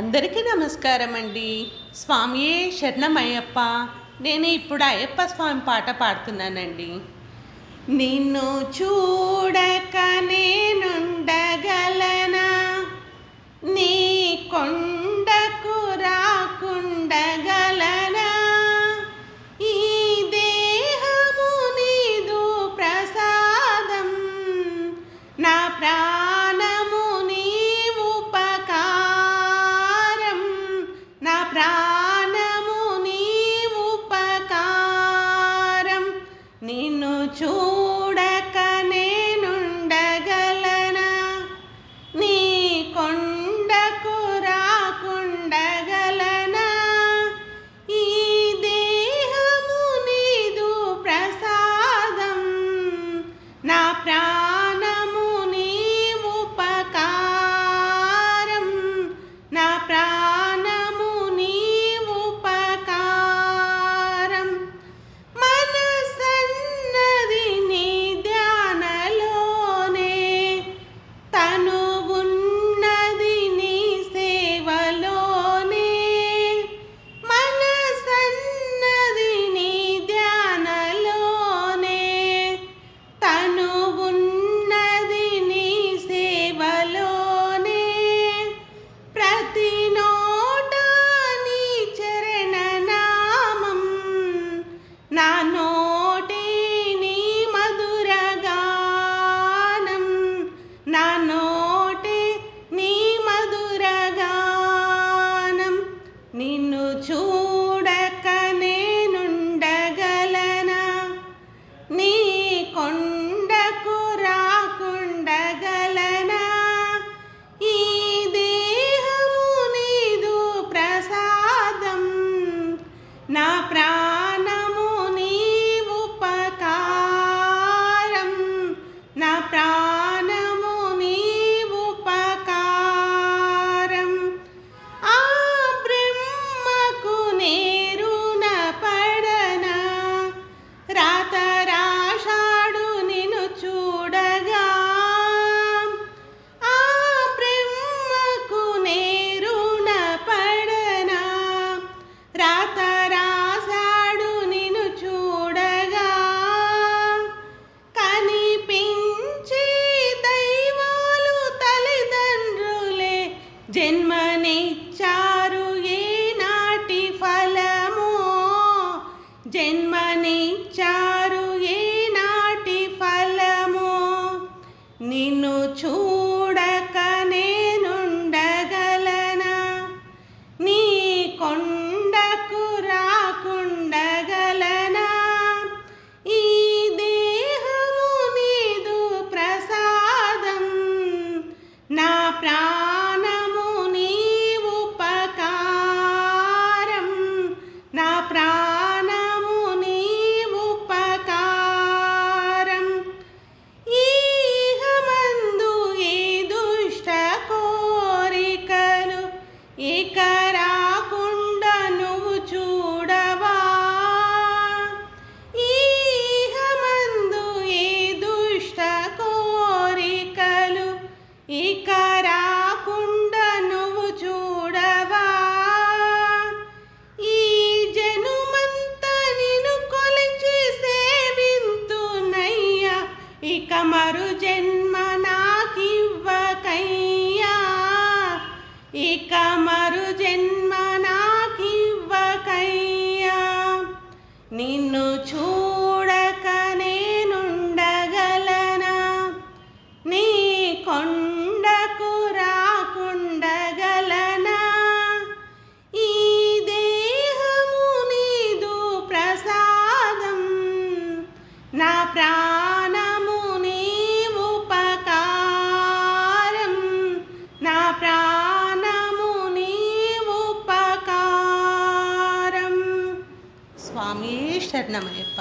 అందరికీ నమస్కారం అండి స్వామియే శరణమయ్యప్ప. నేను ఇప్పుడు అయ్యప్ప స్వామి పాట పాడుతున్నానండి. నిన్ను చూడక నేనుండగలనా? నీ కొండ చూడక నేనుండగలనా? నీ కొండకు రాకుండగలనా? ఈ దేహము నీదు ప్రసాదం. నా ప్రా છું జన్మనిచ్చారు నాటి ఫలము? జన్మనిచ్చారు నాటి ఫలము? నిన్ను చూ కమరు జన్మ నాకివ్వకయ్యా. ఇక మరు జన్మ నాకివ్వకయ్యా. నిన్ను చూడక నేనుండగలనా? నీ కొండకు రాకుండగలనా? ఈ దేహము నీదు ప్రసాదం. నా ప్రా ಇಷ್ಟ ನಮ್ಮ ಯಪ್ಪ